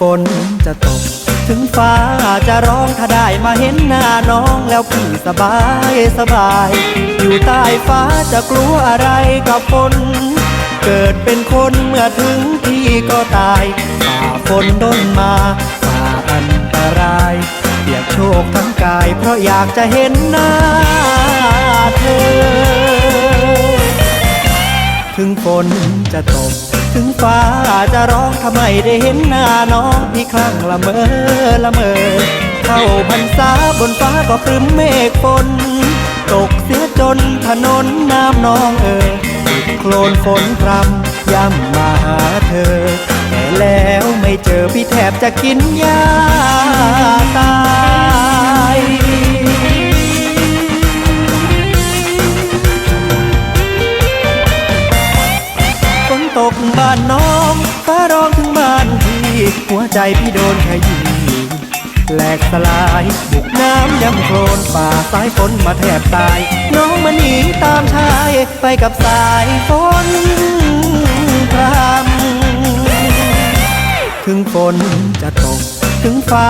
ฝนจะตก ถึงฟ้าจะร้องถ้าได้มาเห็นหน้าน้องแล้วพี่สบายสบาย อยู่ใต้ฟ้าจะกลัวอะไรกับฝนเกิดเป็นคนเมื่อถึงที่ก็ตายฝ่าฝนด้นมาฝ่าอันตรายเปียกโชคทั้งกาย เพราะอยากจะเห็นหน้าเธอ ถึงฝนจะตก ถึงฟ้าจะร้องทำไมได้เห็นหน้าน้องพี่คลั่งละเมอละเมอ เข้าพรรษาบนฟ้าก็ครึ้มเมฆฝนตกเสียจนถนนน้ำนองเอ่ยโคลนฝนพรำย่ำมาหาเธอ แต่แล้วไม่เจอพี่แทบจะกินยาตาย ตกบ้านน้องฟ้าร้องถึงบ้านพี่หัวใจพี่โดนขยี้แหลกสลายบุกน้ำยำโคลนฝ่าสายฝนมาแทบตาย น้องมาหนีตามชายไปกับสายฝนพรำถึงฝนจะตกถึงฟ้า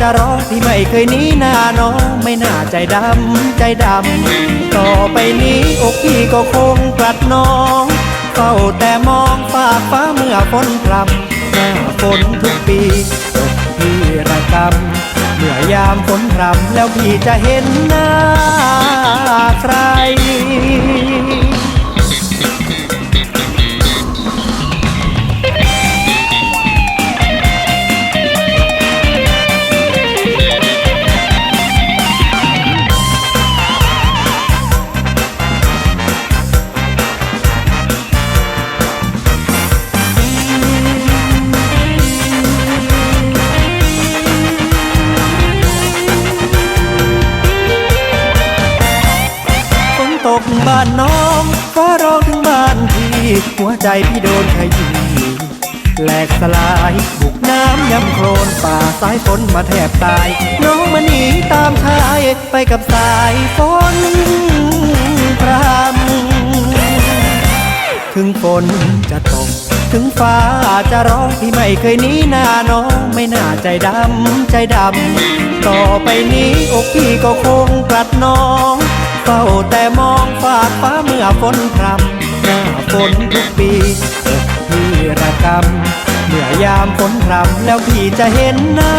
จะร้องพี่ไม่เคยหนีหน้าน้องไม่น่าใจดำใจดำ ต่อไปนี้อกพี่ก็คงกลัดน้อง เฝ้าแต่มองฝากฟ้าเมื่อฝนพรำหน้าฝนทุกปีตกพี่ระกำเมื่อยามฝนพรำแล้วพี่จะเห็นหน้า นตกบ้านน้องฟ้าร้องถึงบ้านพี่หัวใจพี่โดนขยี้แหลกสลายบุกน้ำยำโคลนป่าสายฝนมาแทบตาย น้องมาหนีตามชายไปกับสายฝนพรำถึงฝนจะตกถึงฟ้าจะร้องพี่ไม่เคยหนีหน้าน้องไม่น่าใจดำใจดำ ต่อไปนี้อกพี่ก็คงกลัดน้อง เฝ้าแต่มองฝากฟ้าเมื่อฝนพรำหน้าฝนทุกปีอกพี่ระกำเมื่อยามฝนพรำแล้วพี่จะเห็นหน้า